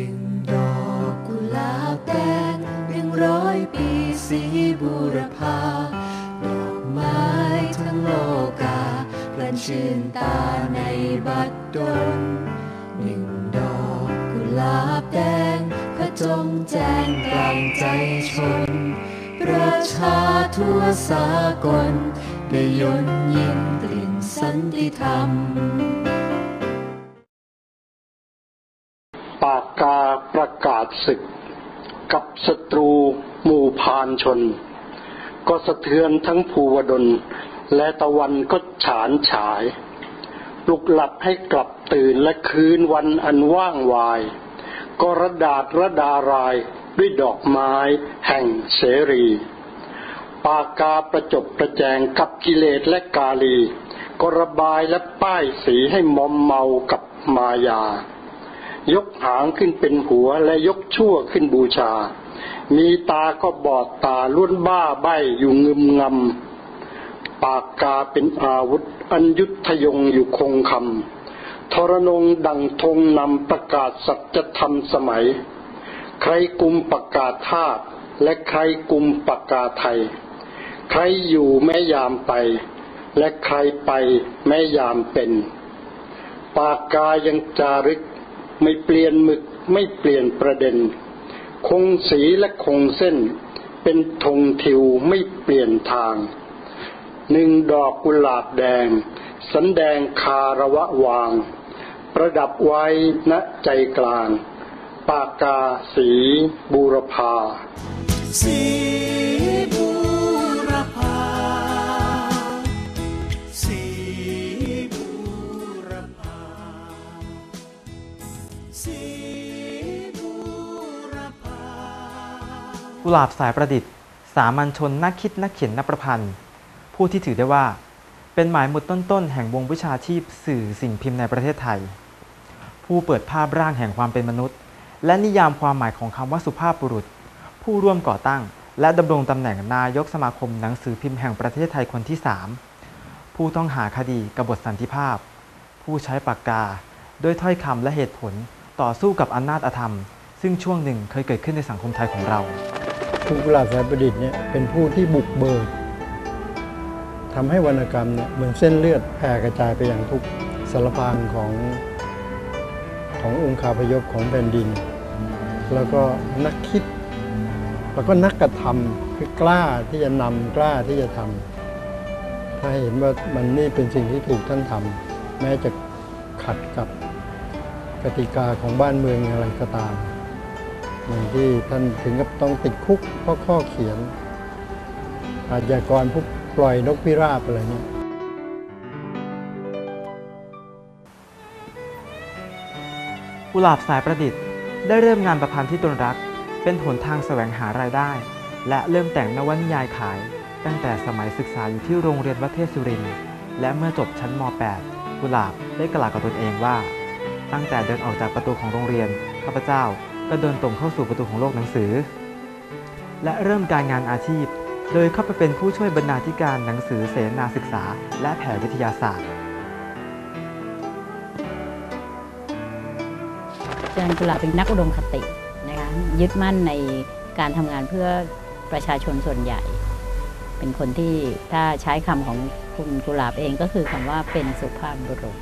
นึ่งดอกกุหลาบแดงหนึ่งร้อยปีสีบูรพาดอกไม้ทั้งโลกาเพลินชื่นตาในบัดดลหนึ่งดอกกุหลาบแดงพระจงแจ้งกลางใจชน ประชาทั่วสากล ได้ยนยินกลิ่นสันติธรรม ศศึก กับศัตรูหมู่พานชน ก็สะเทือนทั้งภูวดล และตะวันก็ฉานฉาย ปลุกหลับให้กลับตื่นและคืนวันอันว่างวาย ก็ระดาษระดารายด้วยดอกไม้แห่งเสรี ปากกาประจบประแจงกับกิเลสและกาลี ก็ระบายและป้ายสีให้มอมเมากับมายา ยกหางขึ้นเป็นหัวและยกชั่วขึ้นบูชา มีตาก็บอดตาล้วนบ้าใบอยู่งึมงำ ปากกาเป็นอาวุธ อันยุทธยงอยู่คงคำทรนงดังธงนำประกาศสัจธรรมสมัย ใครกุมประกาศธาตุและใครกุมประกาศไทย ใครอยู่แม้ยามไป และใครไปแม้ยามเป็น ปากกายังจารึก ไม่เปลี่ยนหมึกไม่เปลี่ยนประเด็น คงสีและคงเส้น เป็นธงทิวไม่เปลี่ยนทาง หนึ่งดอกกุหลาบแดง สันแดงคาระวะวาง ประดับไว้ณใจกลาง ปากกาสีบูรพาสี กุหลาบสายประดิษฐ์ สามัญชนนักคิดนักเขียนนักประพันธ์ ผู้ที่ถือได้ว่า เป็นหมายมุดต้นๆ แห่งวงวิชาชีพสื่อสิ่งพิมพ์ในประเทศไทย ผู้เปิดภาพร่างแห่งความเป็นมนุษย์ และนิยามความหมายของคำว่าสุภาพบุรุษ ผู้ร่วมก่อตั้ง และดำรงตำแหน่งนายกสมาคมหนังสือพิมพ์แห่งประเทศไทยคนที่ 3 ผู้ต้องหาคดีกบฏสันติภาพ ผู้ใช้ปากกาด้วยถ้อยคำและเหตุผลต่อสู้กับอำนาจอธรรม ซึ่งช่วงหนึ่งเคยเกิดขึ้นในสังคมไทยของเรา รูกุหลาบสายประดิษฐ์เนี่ยเป็นผู้ที่บุกเบิกทำให้วรรณกรรมเนี่ยเหมือนเส้นเลือดแผ่กระจายไปอย่างทุกสารพานของขององค์คาพยพของแผ่นดิน แล้วก็นักคิด แล้วก็นักกระทำคือกล้าที่จะนำกล้าที่จะทำถ้าเห็นว่ามันนี่เป็นสิ่งที่ถูกท่านทำแม้จะขัดกับกติกาของบ้านเมืองอะไรก็ตาม อย่างที่ท่านถึงกับต้องติดคุกเพราะข้อเขียน อาชญากรผู้ปล่อยนกพิราบอะไรเนี่ยกุหลาบสายประดิษฐ์ได้เริ่มงานประพันธ์ที่ตนรัก เป็นหนทางแสวงหารายได้ และเริ่มแต่งนวนิยายขาย ตั้งแต่สมัยศึกษาอยู่ที่โรงเรียนวัดเทพสุรินทร์และเมื่อจบชั้นม .8 กุหลาบได้กล่าวกับตนเองว่า ตั้งแต่เดินออกจากประตูของโรงเรียนข้าพเจ้า ก็เดินตรงเข้าสู่ประตูของโลกหนังสือ และเริ่มการงานอาชีพ โดยเข้าไปเป็นผู้ช่วยบรรณาธิการหนังสือเสนาศึกษา และแผนวิทยาศาสตร์อาจารย์กุลาเป็นนักอุดมคตินะคะยึดมั่นในการทำงานเพื่อประชาชนส่วนใหญ่ เป็นคนที่ถ้าใช้คำของคุณกุลาบเองก็คือคำว่าเป็นสุภาพบุรุษ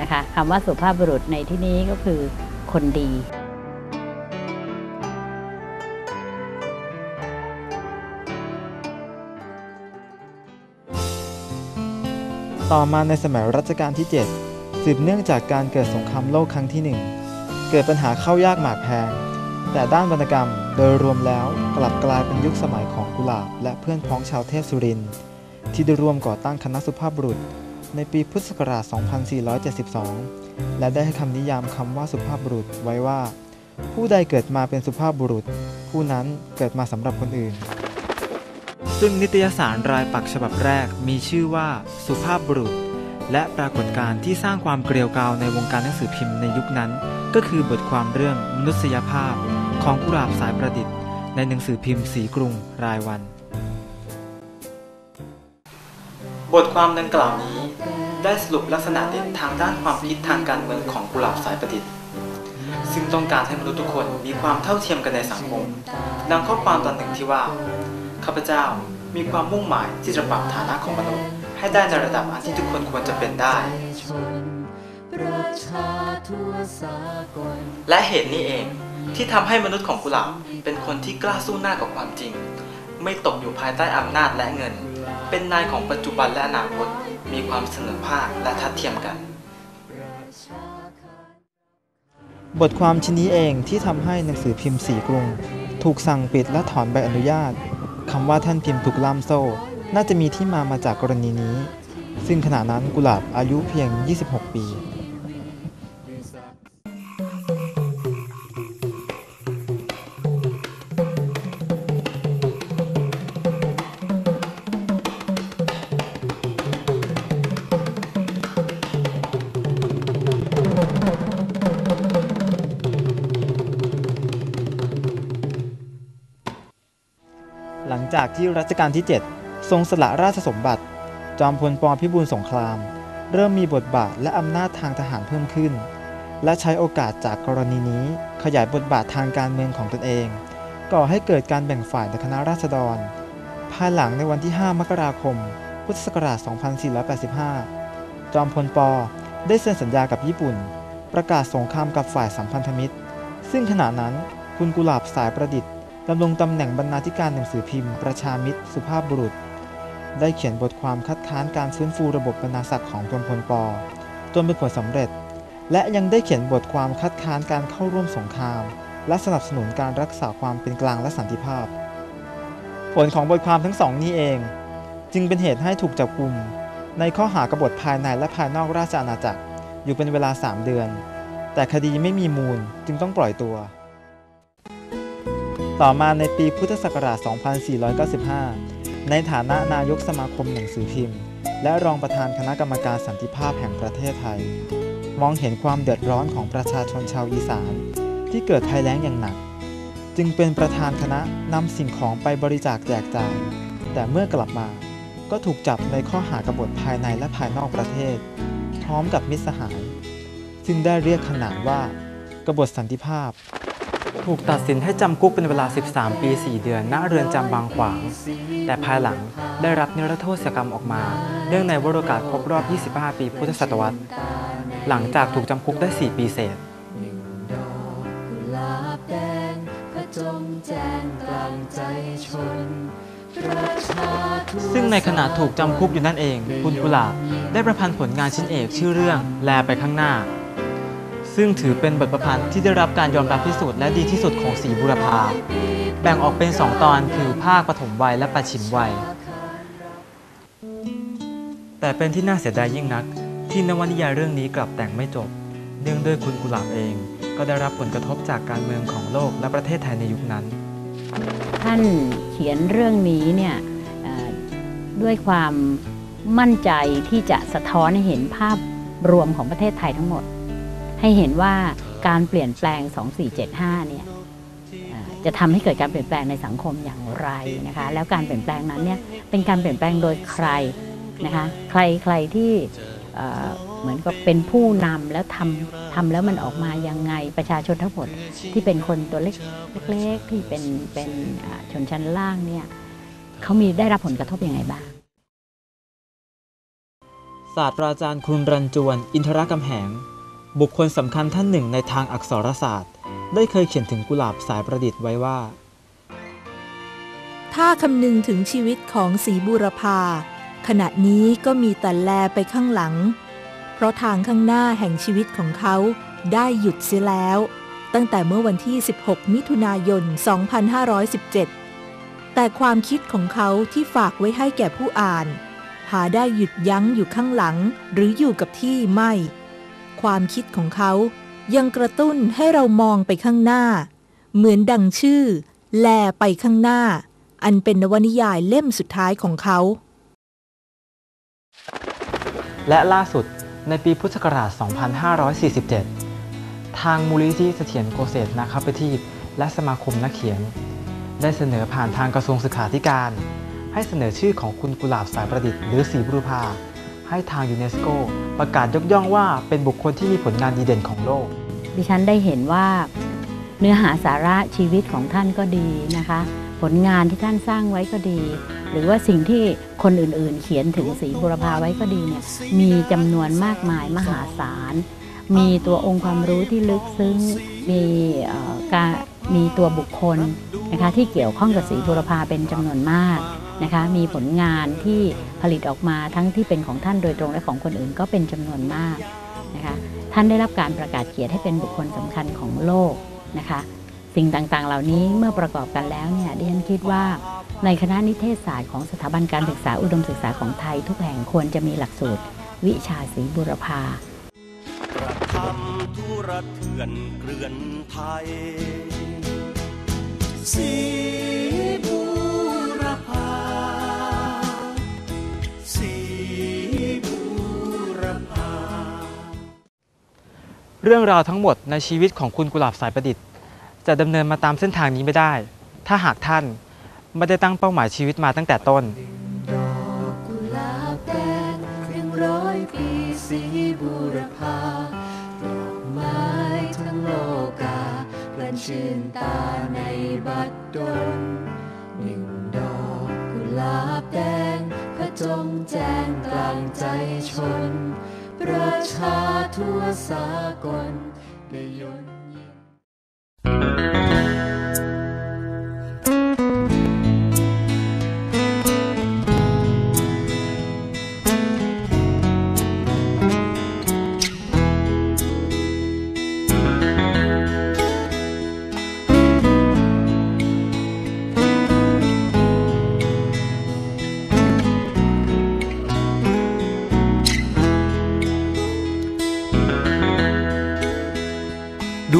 นะคะคำว่าสุภาพบุรุษในที่นี้ก็คือคนดี ต่อมาในสมัยรัชกาลที่ 7 สืบเนื่องจากการเกิดสงครามโลกครั้งที่ 1 เกิดปัญหาเข้ายากหมากแพง แต่ด้านวรรณกรรมโดยรวมแล้วกลับกลายเป็นยุคสมัยของกุหลาบ และเพื่อนพ้องชาวเทพสุรินทร์ที่ได้ร่วมก่อตั้งคณะสุภาพบุรุษ ในปีพุทธศักราช 2472 และได้ให้คำนิยามคำว่าสุภาพบุรุษไว้ว่า ผู้ใดเกิดมาเป็นสุภาพบุรุษ ผู้นั้นเกิดมาสำหรับคนอื่น ซึ่งนิตยสารรายปักฉบับแรกมีชื่อว่าสุภาพบุรุษ และปรากฏการณ์ที่สร้างความเกลียวกาวในวงการหนังสือพิมพ์ในยุคนั้น ก็คือบทความเรื่องมนุษยภาพของกุหลาบสายประดิษฐ์ ในหนังสือพิมพ์สีกรุงรายวัน บทความดังกล่าวนี้ได้สรุปลักษณะเด่นทางด้านความคิดทางการเมืองของกุหลาบสายประดิษฐ์ ซึ่งซึ่งต้องการให้มนุษย์ทุกคนมีความเท่าเทียมกันในสังคม ดังข้อความตอนหนึ่งที่ว่า ข้าพเจ้ามีความมุ่งหมายที่จะปรับฐานะของมนุษย์ให้ได้ในระดับอันที่ทุกคนควรจะเป็นได้ และเหตุนี้เองที่ทำให้มนุษย์ของกุหลาบเป็นคนที่กล้าสู้หน้ากับความจริง ไม่ตกอยู่ภายใต้อำนาจและเงิน เป็นนายของปัจจุบันและอนาคตมีความเสมอภาคและทัดเทียมกัน บทความชิ้นนี้เองที่ทำให้หนังสือพิมพ์สีกรุง ถูกสั่งปิดและถอนใบอนุญาต คำว่าท่านพิมพ์ถูกล่ามโซ่ น่าจะมีที่มามาจากกรณีนี้ ซึ่งขณะนั้นกุหลาบอายุเพียง 26 ปี จากที่รัชกาลที่ 7 ทรงสละราชสมบัติ จอมพลปพิบูลสงคราม เริ่มมีบทบาทและอำนาจทางทหารเพิ่มขึ้น และใช้โอกาสจากกรณีนี้ขยายบทบาททางการเมืองของตนเอง ก่อให้เกิดการแบ่งฝ่ายในคณะราษฎร ภายหลังในวันที่ 5 มกราคม พุทธศักราช 2485 จอมพลปได้เซ็นสัญญากับญี่ปุ่น ประกาศสงครามกับฝ่ายสัมพันธมิตร ซึ่งขณะนั้นคุณกุหลาบสายประดิษฐ์ ดำรงตำแหน่งบรรณาธิการหนังสือพิมพ์ประชามิตรสุภาพบุรุษ ได้เขียนบทความคัดค้านการฟื้นฟูระบบบรรณาศักดิ์ของจอมพลปจนเป็นผลสำเร็จ และยังได้เขียนบทความคัดค้านการเข้าร่วมสงคราม และสนับสนุนการรักษาความเป็นกลางและสันติภาพ ผลของบทความทั้งสองนี้เอง จึงเป็นเหตุให้ถูกจับกุมในข้อหากบฏภายในและภายนอกราชอาณาจักร อยู่เป็นเวลา 3 เดือน แต่คดีไม่มีมูลจึงต้องปล่อยตัว ต่อมาในปีพุทธศักราช 2495 ในฐานะนายกสมาคมหนังสือพิมพ์ และรองประธานคณะกรรมการสันติภาพแห่งประเทศไทย มองเห็นความเดือดร้อนของประชาชนชาวอีสาน ที่เกิดภัยแล้งอย่างหนัก จึงเป็นประธานคณะนำสิ่งของไปบริจาคแจกจ่าย แต่เมื่อกลับมาก็ถูกจับในข้อหากบฏภายในและภายนอกประเทศ พร้อมกับมิตรสหาย ซึ่งได้เรียกขนานว่ากบฏสันติภาพ ถูกตัดสินให้จำคุกเป็นเวลา 13 ปี 4 เดือน ณ เรือนจำบางขวาง แต่ภายหลังได้รับนิรโทษกรรมออกมา เนื่องในวโรกาสครบรอบ 25 ปีพุทธศตวรรษ หลังจากถูกจำคุกได้ 4 ปีเศษดอกกุหลาบแดงผจงแจ้งกลางใจชนประชาทั่วซึ่งในขณะถูกจำคุกอยู่นั่นเอง คุณกุหลาบได้ประพันธ์ผลงานชิ้นเอกชื่อเรื่องแลไปข้างหน้า ซึ่งถือเป็นบทประพันธ์ที่ได้รับการยอมรับที่สุดและดีที่สุดของศรีบุรพา แบ่งออกเป็น 2 ตอนคือภาคปฐมวัยและปัจฉิมวัย แต่เป็นที่น่าเสียดายยิ่งนัก ที่นวนิยายเรื่องนี้กลับแต่งไม่จบ เนื่องด้วยคุณกุหลาบเอง ก็ได้รับผลกระทบจากการเมืองของโลกและประเทศไทยในยุคนั้น ท่านเขียนเรื่องนี้เนี่ยด้วยความมั่นใจที่จะสะท้อนให้เห็นภาพรวมของประเทศไทยทั้งหมด ให้เห็นว่าการเปลี่ยนแปลง 2475 เนี่ยจะทำให้เกิดการเปลี่ยนแปลงในสังคมอย่างไรนะคะ แล้วการเปลี่ยนแปลงนั้นเนี่ยเป็นการเปลี่ยนแปลงโดยใครนะคะ ใครใครที่เหมือนกับเป็นผู้นำแล้วทำทำแล้วมันออกมายังไงประชาชนทั้งหมดที่เป็นคนตัวเล็กเล็กๆที่เป็นเป็นชนชั้นล่างเนี่ยเขามีได้รับผลกระทบยังไงบ้างศาสตราจารย์คุณรันจวน อินทรกำแหง บุคคลสำคัญท่านหนึ่งในทางอักษรศาสตร์ ได้เคยเขียนถึงกุหลาบสายประดิษฐ์ไว้ว่า ถ้าคำนึงถึงชีวิตของสีบูรพาขณะนี้ก็มีแต่แลไปข้างหลัง เพราะทางข้างหน้าแห่งชีวิตของเขาได้หยุดเสียแล้ว ตั้งแต่เมื่อวันที่ 16 มิถุนายน 2517 แต่ความคิดของเขาที่ฝากไว้ให้แก่ผู้อ่าน หาได้หยุดยั้งอยู่ข้างหลังหรืออยู่กับที่ไม่ ความคิดของเขา ยังกระตุ้นให้เรามองไปข้างหน้า เหมือนดังชื่อ แลไปข้างหน้า อันเป็นนวนิยายเล่มสุดท้ายของเขา และล่าสุดในปีพุทธศักราช 2547 ทางมูลนิธิเสถียรโกษตรนาคปทีปและสมาคมนักเขียน ได้เสนอผ่านทางกระทรวงศึกษาธิการ ให้เสนอชื่อของคุณกุหลาบสายประดิษฐ์หรือสีบุรพา ให้ทางยูเนสโกประกาศยกย่องว่าเป็นบุคคลที่มีผลงานดีเด่นของโลก ดิฉันได้เห็นว่าเนื้อหาสาระชีวิตของท่านก็ดีนะคะ ผลงานที่ท่านสร้างไว้ก็ดี หรือว่าสิ่งที่คนอื่นๆ เขียนถึงสีบุรพาไว้ก็ดีเนี่ยมีจำนวนมากมายมหาศาล มีตัวองค์ความรู้ที่ลึกซึ้งมีการมีตัวบุคคลนะคะที่เกี่ยวข้องกับสีบุรพาเป็นจำนวนมาก นะคะมีผลงานที่ผลิตออกมาทั้งที่เป็นของท่านโดยตรงและของคนอื่นก็เป็นจำนวนมากนะคะท่านได้รับการประกาศเกียรติให้เป็นบุคคลสำคัญของโลกนะคะสิ่งต่างๆ เหล่านี้เมื่อประกอบกันแล้วเนี่ยดิฉันคิดว่าในคณะนิเทศศาสตร์ของสถาบันการศึกษาอุดมศึกษาของไทย ทุกแห่งควรจะมีหลักสูตร วิชาสีบุรพากระทำธุรเถื่อนเกลื่อนไทยสี เรื่องราวทั้งหมดในชีวิตของคุณกุหลาบสายประดิษฐ์ จะดำเนินมาตามเส้นทางนี้ไม่ได้ ถ้าหากท่านไม่ได้ตั้งเป้าหมายชีวิตมาตั้งแต่ต้น ดอกกุหลาบแดงหนึ่งร้อยปีสีบูรพาดอกไม้ทั้งโลกาเพลินชื่นตาในบัดดลหนึ่งดอกกุหลาบแดงพระจงแจ้งกลางใจชน ประชาทั่วสากลได้ยน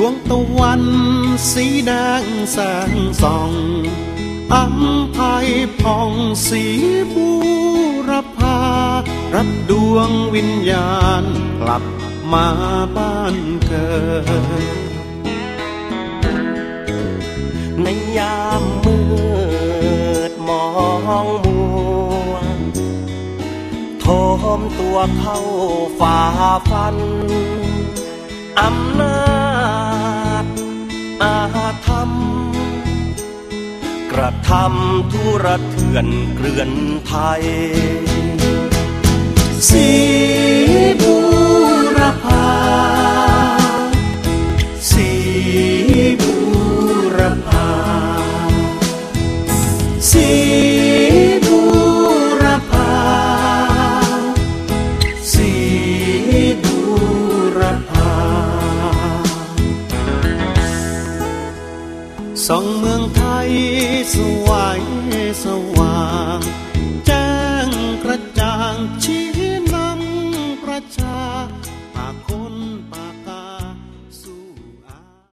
วงตะวันสีแดงแสงส่องอัมภัยผ่องสีบูรพา รับดวงวิญญาณกลับมาบ้านเกิด ในยามมืดมองมัวโทมตัวเข้าฝ่าฟันอำนาจ อาธรรม กระทำทุรเถื่อนเกลื่อนไทยสีบูรพาสีบูรพา